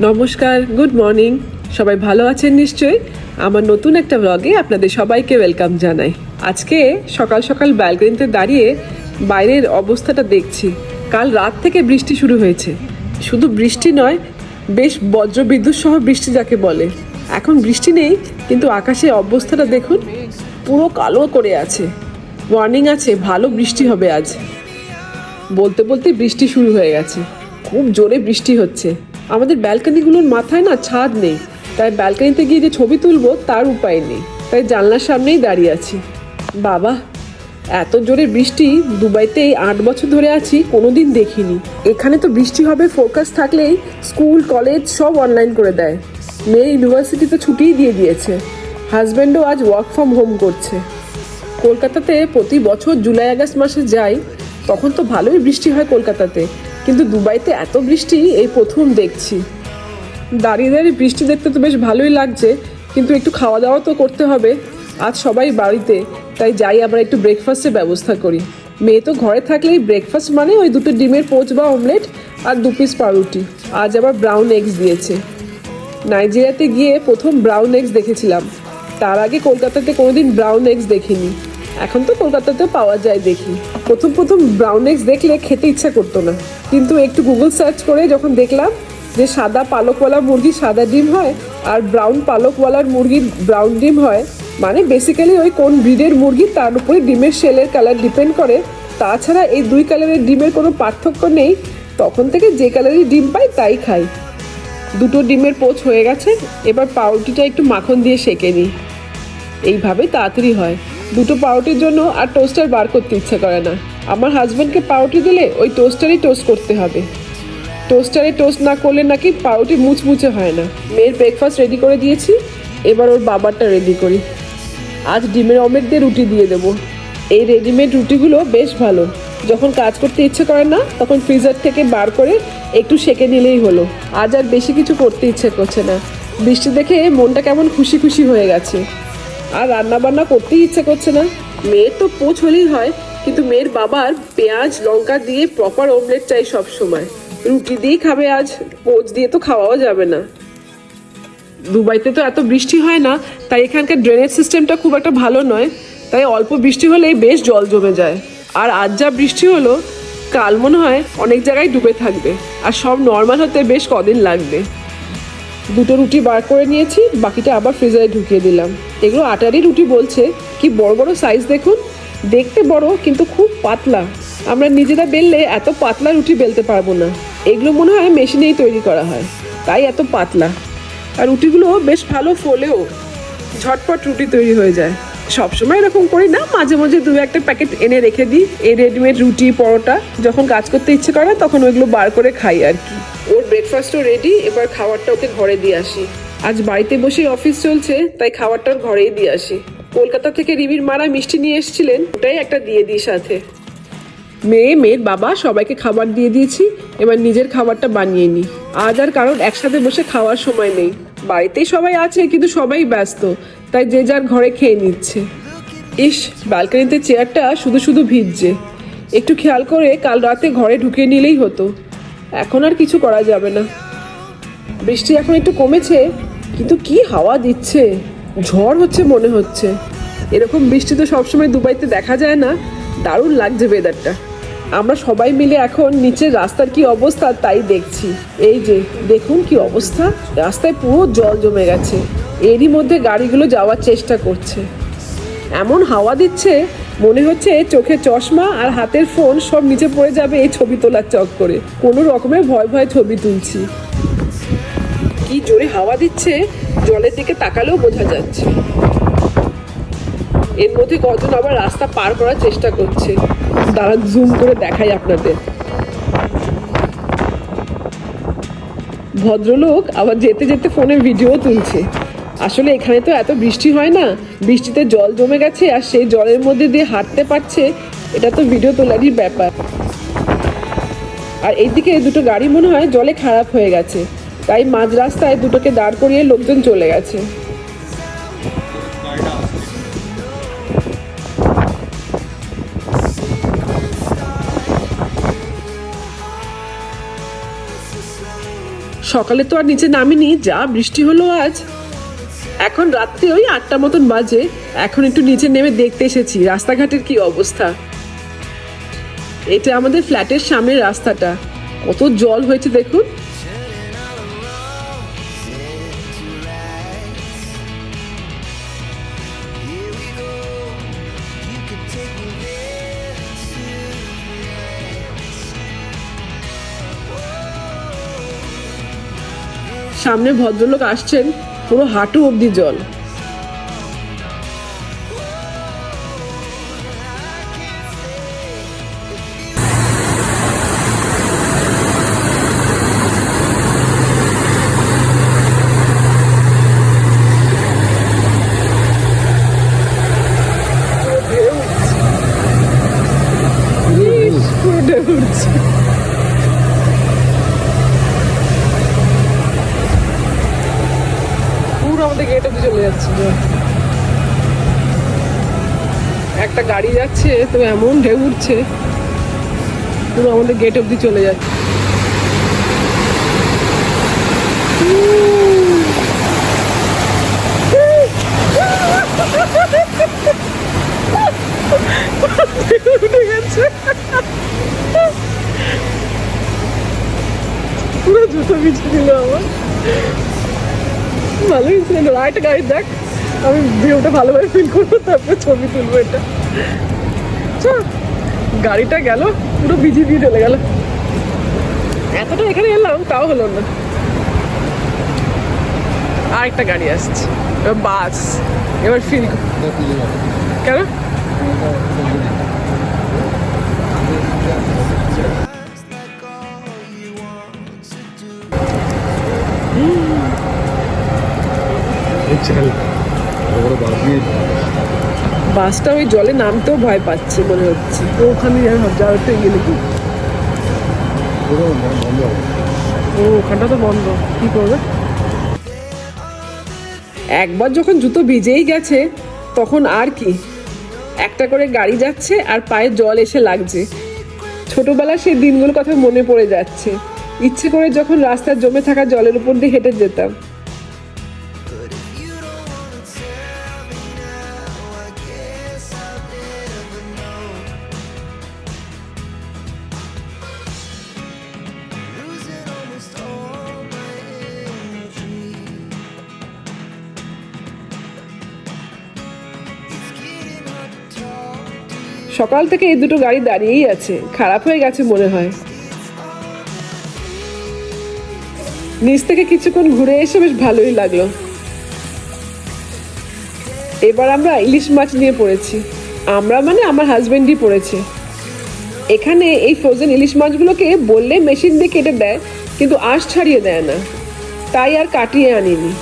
নমস্কার good morning সবাই ভালো আছেন নিশ্চয়ই? আমার নতুন একটা ব্লগে আপনাদের সবাইকে ওয়েলকাম জানাই। আজকে সকাল সকাল ব্যালকনিতে দাঁড়িয়ে বাইরের অবস্থাটা দেখছি। কাল রাত থেকে বৃষ্টি শুরু হয়েছে। শুধু বৃষ্টি নয়, বেশ বজ্রবিদ্যুৎ সহ বৃষ্টি যাকে বলে। এখন বৃষ্টি নেই, কিন্তু আকাশে অবস্থাটা দেখুন, পুরো কালো করে আছে। ওয়ার্নিং আছে, ভালো বৃষ্টি হবে আজ। বলতে বলতে বৃষ্টি শুরু হয়ে গেছে। খুব জোরে বৃষ্টি হচ্ছে। আমাদের ব্যালকনিগুলোর মাথায় না ছাদ নেই। তাই ব্যালকনিতে গিয়ে যে ছবি তুলবো, তার উপায় নেই। তাই জানলার সামনেই দাঁড়িয়ে আছি। বাবা, এত জোরে বৃষ্টি দুবাইতে এই আট বছর ধরে আছি, কোনোদিন দেখিনি। এখানে তো বৃষ্টি হবে, ফোকাস থাকলেই স্কুল, কলেজ সব অনলাইন করে দেয়। মেয়ে ইউনিভার্সিটিতে ছুটিই দিয়ে দিয়েছে। হাজব্যান্ডও আজ ওয়ার্ক ফ্রম হোম করছে। কলকাতাতে প্রতি বছর জুলাই, আগস্ট মাসে যাই, তখন তো ভালোই বৃষ্টি হয় কলকাতাতে। কিন্তু দুবাইতে এত বৃষ্টি এই প্রথম দেখছি। দাঁড়িয়ে দাঁড়িয়ে বৃষ্টি দেখতে তো বেশ ভালোই লাগছে, কিন্তু একটু খাওয়া দাওয়া তো করতে হবে। আজ সবাই বাড়িতে, তাই যাই আমরা একটু ব্রেকফাস্টের ব্যবস্থা করি। মেয়ে তো ঘরে থাকলেই ব্রেকফাস্ট মানে ওই দুটো ডিমের পোচ বা অমলেট আর দু পিস পাউরুটি। আজ আবার ব্রাউন এগস দিয়েছে। নাইজেরিয়াতে গিয়ে প্রথম ব্রাউন এগস দেখেছিলাম। তার আগে কলকাতাতে কোনোদিন ব্রাউন এগস দেখিনি। এখন তো কলকাতাতে পাওয়া যায় দেখি। প্রথম প্রথম ব্রাউন এগস দেখলে খেতে ইচ্ছা করতো না। কিন্তু একটু গুগল সার্চ করে যখন দেখলাম যে সাদা পালকওয়ালা মুরগি সাদা ডিম হয় আর ব্রাউন পালকওয়ালার মুরগি ব্রাউন ডিম হয় মানে বেসিক্যালি ওই কোন ব্রিডের মুরগি তার উপরে ডিমের শেলের কালার ডিপেন্ড করে। তাছাড়া এই দুই কালারের ডিমের কোনো পার্থক্য নেই, তখন থেকে যে কালারই ডিম পাই তাই খাই। দুটো ডিমের পোচ হয়ে গেছে, এবার পাউরুটিটা একটু মাখন দিয়ে সেঁকে নিই। এইভাবেই তাড়াতাড়ি হয়। দুটো পাউরুটির জন্য আর টোস্টার বার করতে ইচ্ছে করে না। আমার হাজব্যান্ডকে পাউরুটি দিলে ওই টোস্টারই টোস্ট করতে হবে। টোস্টারে টোস্ট না করলে নাকি পাউরুটি মুচমুচে হয় না। মেয়ের ব্রেকফাস্ট রেডি করে দিয়েছি, এবার ওর বাবারটা রেডি করি। আজ ডিমের অমলেট দিয়ে রুটি দিয়ে দেবো। এই রেডিমেড রুটিগুলো বেশ ভালো। যখন কাজ করতে ইচ্ছে করে না, তখন ফ্রিজার থেকে বার করে একটু সেকে নিলেই হলো। আজ আর বেশি কিছু করতে ইচ্ছে করছে না। বৃষ্টি দেখে মনটা কেমন খুশি খুশি হয়ে গেছে। আর রান্না বান্না করতেই ইচ্ছে করছে না। মেয়ের তো পোচ হলেই হয়, কিন্তু মেয়ের বাবার পেঁয়াজ, লঙ্কা দিয়ে প্রপার অমলেট চাই সব সময় রুটি দিয়েই খাবে আজ পোচ দিয়ে তো খাওয়াও যাবে না। দুবাইতে তো এত বৃষ্টি হয় না, তাই এখানকার ড্রেনেজ সিস্টেমটা খুব একটা ভালো নয়। তাই অল্প বৃষ্টি হলেই বেশ জল জমে যায়। আর আজ যা বৃষ্টি হলো, কাল মনে হয় অনেক জায়গায় ডুবে থাকবে। আর সব নর্মাল হতে বেশ কদিন লাগবে। দুটো রুটি বার করে নিয়েছি, বাকিটা আবার ফ্রিজারে ঢুকিয়ে দিলাম। এগুলো আটারই রুটি বলছে, কি বড় বড় সাইজ দেখুন। দেখতে বড়, কিন্তু খুব পাতলা। আমরা নিজেরা বেললে এত পাতলা রুটি বেলতে পারব না। এগুলো মনে হয় মেশিনেই তৈরি করা হয়, তাই এত পাতলা। আর রুটিগুলো বেশ ভালো ফোলেও ঝটপট রুটি তৈরি হয়ে যায়। সবসময় এরকম করি না, মাঝে মাঝে দু একটা প্যাকেট এনে রেখে দিই। এই রেডিমেড রুটি, পরোটা, যখন কাজ করতে ইচ্ছে করে, তখন ওইগুলো বার করে খাই আর কি। ব্রেকফাস্টও রেডি এবার খাবারটা ওকে ঘরে দিয়ে আসি। আজ বাড়িতে বসেই অফিস চলছে, তাই খাবারটা ঘরেই দিয়ে আসি। কলকাতা থেকে রিমির মারা মিষ্টি নিয়ে এসেছিলেন, ওটাই একটা দিয়ে দিই সাথে। মেয়ে, মেয়ের বাবা, সবাইকে খাবার দিয়ে দিয়েছি, এবার নিজের খাবারটা বানিয়ে নিই। আজ আর কারণ একসাথে বসে খাওয়ার সময় নেই। বাড়িতেই সবাই আছে, কিন্তু সবাই ব্যস্ত, তাই যে যার ঘরে খেয়ে নিচ্ছে। ইস ব্যালকনিতে চেয়ারটা শুধু শুধু ভিজছে। একটু খেয়াল করে কাল রাতে ঘরে ঢুকিয়ে নিলেই হতো। এখন আর কিছু করা যাবে না। বৃষ্টি এখন একটু কমেছে, কিন্তু কি হাওয়া দিচ্ছে? ঝড় হচ্ছে মনে হচ্ছে। এরকম বৃষ্টি তো সবসময় দুবাইতে দেখা যায় না। দারুণ লাগছে ওয়েদারটা আমরা সবাই মিলে এখন নিচের রাস্তার কি অবস্থা তাই দেখছি। এই যে, দেখুন কি অবস্থা। রাস্তায় পুরো জল জমে গেছে। এরই মধ্যে গাড়িগুলো যাওয়ার চেষ্টা করছে। এমন হাওয়া দিচ্ছে মনে হচ্ছে চোখে চশমা আর হাতের ফোন সব নিচে পড়ে যাবে এই ছবি তোলার চক করে। কোনো রকমের ভয় ভয় ছবি তুলছি। কি জোরে হাওয়া দিচ্ছে, জলের দিকে তাকালেও বোঝা যাচ্ছে। এর মধ্যে কজন আবার রাস্তা পার করার চেষ্টা করছে। দাঁড়া জুম করে দেখাই আপনাদের। ভদ্রলোক আবার যেতে যেতে ফোনে ভিডিও তুলছে। আসলে এখানে তো এত বৃষ্টি হয় না। বৃষ্টিতে জল জমে গেছে আর সেই জলের মধ্যে দিয়ে হাঁটতে পারছে, এটা তো ভিডিও তোলারই ব্যাপার। আর এইদিকে দুটো গাড়ি মনে হয় জলে খারাপ হয়ে গেছে। তাই মাঝ রাস্তায় দুটোকে দাঁড় করিয়ে লোকজন চলে গেছে। সকালে তো আর নিচে নামিনি, যা বৃষ্টি হলো আজ। এখন রাত্রি ওই আটটা মতন বাজে, এখন একটু নিচে নেমে দেখতে এসেছি, রাস্তাঘাটের কি অবস্থা? এটা আমাদের ফ্ল্যাটের সামনের রাস্তাটা। কত জল হয়েছে দেখুন। সামনে ভদ্রলোক আসছেন। পুরো হাঁটু অবধি জল। আমাদের গেট অব্দি চলে যাচ্ছে। একটা গাড়ি যাচ্ছে, তো এমন ঢেউ উঠছে, পুরো আমাদের গেট অব্দি চলে যাচ্ছে। পুরো জুতো বিছিয়ে দিল আমার। ভালো ইনসিডেন্ট হলো আরেকটা গাড়ি দেখ আমি ভিউটা ভালোভাবে ফিল করব তারপরে ছবি তুলবো এটা। চ গাড়িটা গেল পুরো ভিজি দিয়ে চলে গেল। এতটা এখানে এলাম তাও হলো না। আরেকটা গাড়ি আসছে এবার বাস এবার ফিল কেন? চল বড় বাস বাসটা ওই জলে নামতেও ভয় পাচ্ছে মনে হচ্ছে। তো ওখানে যাওয়াতে গেলে কি? ও ওখানটা তো বন্ধ। কি করবে? একবার যখন জুতো ভিজেই গেছে তখন আর কি। একটা করে গাড়ি যাচ্ছে আর পায়ে জল এসে লাগছে। ছোটবেলার সেই দিনগুলোর কথা মনে পড়ে যাচ্ছে। ইচ্ছে করে যখন রাস্তায় জমে থাকা জলের উপর দিয়ে হেঁটে যেতাম। সকাল থেকে এই দুটো গাড়ি দাঁড়িয়েই আছে। খারাপ হয়ে গেছে মনে হয়। নিচ থেকে কিছুক্ষণ ঘুরে এসে বেশ ভালোই লাগল। এবার আমরা ইলিশ মাছ নিয়ে পড়েছি। আমরা মানে আমার হাজবেন্ডই পড়েছে। এখানে এই ফ্রোজেন ইলিশ মাছগুলোকে বললে মেশিন দিয়ে কেটে দেয়, কিন্তু আঁশ ছাড়িয়ে দেয় না। তাই আর কাটিয়ে আনিনি।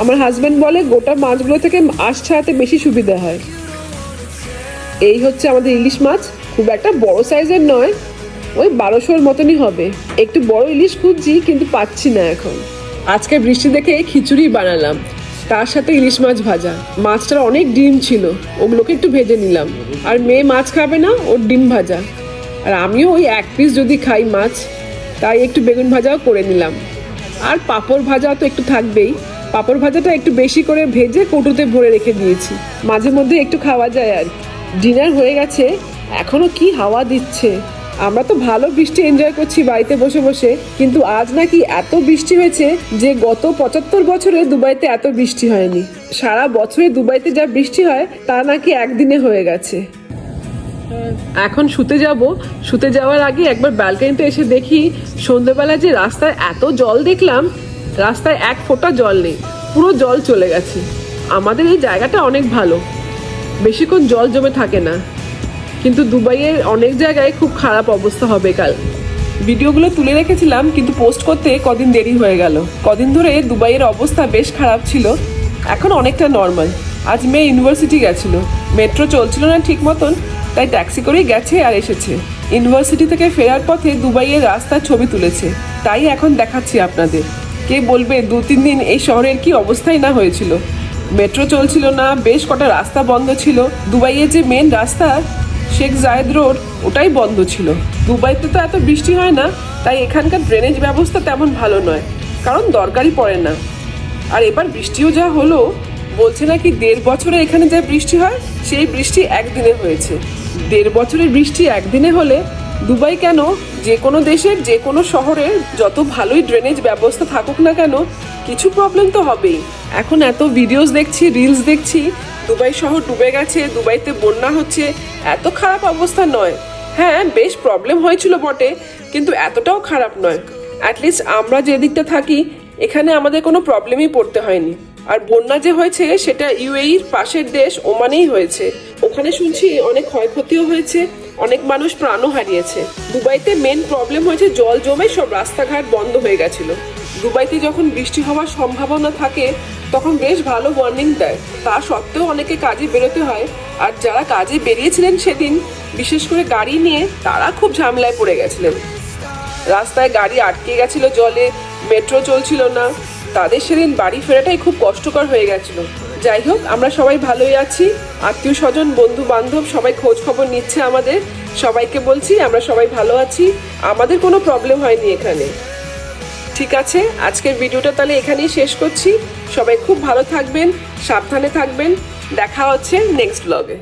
আমার হাজবেন্ড বলে গোটা মাছগুলো থেকে আঁশ ছাড়াতে বেশি সুবিধা হয়। এই হচ্ছে আমাদের ইলিশ মাছ। খুব একটা বড় সাইজের নয়, ওই বারোশোর মতনই হবে। একটু বড় ইলিশ খুঁজছি, কিন্তু পাচ্ছি না এখন। আজকে বৃষ্টি দেখে খিচুড়ি বানালাম, তার সাথে ইলিশ মাছ ভাজা। মাছটার অনেক ডিম ছিল, ওগুলোকে একটু ভেজে নিলাম। আর মেয়ে মাছ খাবে না, ওর ডিম ভাজা। আর আমিও ওই এক পিস যদি খাই মাছ, তাই একটু বেগুন ভাজাও করে নিলাম। আর পাঁপড় ভাজা তো একটু থাকবেই। পাঁপড় ভাজাটা একটু বেশি করে ভেজে কৌটোতে ভরে রেখে দিয়েছি। মাঝে মধ্যে একটু খাওয়া যায় আর ডিনার হয়ে গেছে, এখনও কি হাওয়া দিচ্ছে? আমরা তো ভালো বৃষ্টি এনজয় করছি বাড়িতে বসে বসে, কিন্তু আজ নাকি এত বৃষ্টি হয়েছে যে গত পঁচাত্তর বছরে দুবাইতে এত বৃষ্টি হয়নি। সারা বছরে দুবাইতে যা বৃষ্টি হয়, তা নাকি একদিনে হয়ে গেছে। এখন শুতে যাব, শুতে যাওয়ার আগে একবার ব্যালকানিতে এসে দেখি সন্ধ্যেবেলা যে রাস্তায় এত জল দেখলাম, রাস্তায় এক ফোঁটা জল নেই, পুরো জল চলে গেছে। আমাদের এই জায়গাটা অনেক ভালো। বেশিক্ষণ জল জমে থাকে না। কিন্তু দুবাইয়ের অনেক জায়গায় খুব খারাপ অবস্থা হবে কাল। ভিডিওগুলো তুলে রেখেছিলাম, কিন্তু পোস্ট করতে কদিন দেরি হয়ে গেল। কদিন ধরে দুবাইয়ের অবস্থা বেশ খারাপ ছিল, এখন অনেকটা নর্মাল। আজ মেয়ে ইউনিভার্সিটি গেছিল। মেট্রো চলছিল না ঠিক মতন, তাই ট্যাক্সি করেই গেছে আর এসেছে। ইউনিভার্সিটি থেকে ফেরার পথে দুবাইয়ের রাস্তার ছবি তুলেছে। তাই এখন দেখাচ্ছি আপনাদের। কে বলবে দু তিন দিন এই শহরের কি অবস্থাই না হয়েছিল? মেট্রো চলছিল না, বেশ কটা রাস্তা বন্ধ ছিল। দুবাইয়ের যে মেন রাস্তা, শেখ জায়েদ রোড, ওটাই বন্ধ ছিল। দুবাইতে তো এত বৃষ্টি হয় না, তাই এখানকার ড্রেনেজ ব্যবস্থা তেমন ভালো নয়, কারণ দরকারই পড়ে না। আর এবার বৃষ্টিও যা হলো, বলছে নাকি দেড় বছরে এখানে যা বৃষ্টি হয়, সেই বৃষ্টি একদিনে হয়েছে। দেড় বছরের বৃষ্টি একদিনে হলে দুবাই কেন? যে কোনো দেশের, যে কোনো শহরের যত ভালোই ড্রেনেজ ব্যবস্থা থাকুক না কেন, কিছু প্রবলেম তো হবেই। এখন এত ভিডিওস দেখছি রিলস দেখছি, দুবাই শহর ডুবে গেছে, দুবাইতে বন্যা হচ্ছে, এত খারাপ অবস্থা নয়। হ্যাঁ বেশ প্রবলেম হয়েছিল বটে, কিন্তু এতটাও খারাপ নয়। অ্যাটলিস্ট আমরা যে দিকটা থাকি, এখানে আমাদের কোনো প্রবলেমই পড়তে হয়নি। আর বন্যা যে হয়েছে, সেটা ইউএইর পাশের দেশ ওমানেই হয়েছে। ওখানে শুনছি অনেক ক্ষয়ক্ষতিও হয়েছে। অনেক মানুষ প্রাণও হারিয়েছে। দুবাইতে মেন প্রবলেম হয়েছে জল জমে সব রাস্তাঘাট বন্ধ হয়ে গেছিল। দুবাইতে যখন বৃষ্টি হওয়ার সম্ভাবনা থাকে, তখন বেশ ভালো ওয়ার্নিং দেয়। তা সত্ত্বেও অনেকে কাজে বেরোতে হয়। আর যারা কাজে বেরিয়েছিলেন সেদিন, বিশেষ করে গাড়ি নিয়ে, তারা খুব ঝামেলায় পড়ে গেছিলেন। রাস্তায় গাড়ি আটকে গেছিল জলে মেট্রো চলছিল না। তাদের সেদিন বাড়ি ফেরাটাই খুব কষ্টকর হয়ে গেছিল। যাই হোক, আমরা সবাই ভালোই আছি। আত্মীয় স্বজন, বন্ধু বান্ধব সবাই খোঁজ খবর নিচ্ছে আমাদের। সবাইকে বলছি, আমরা সবাই ভালো আছি। আমাদের কোনো প্রবলেম হয়নি এখানে। ঠিক আছে? আজকের ভিডিওটা তাহলে এখানেই শেষ করছি। সবাই খুব ভালো থাকবেন, সাবধানে থাকবেন। দেখা হচ্ছে নেক্সট ব্লগে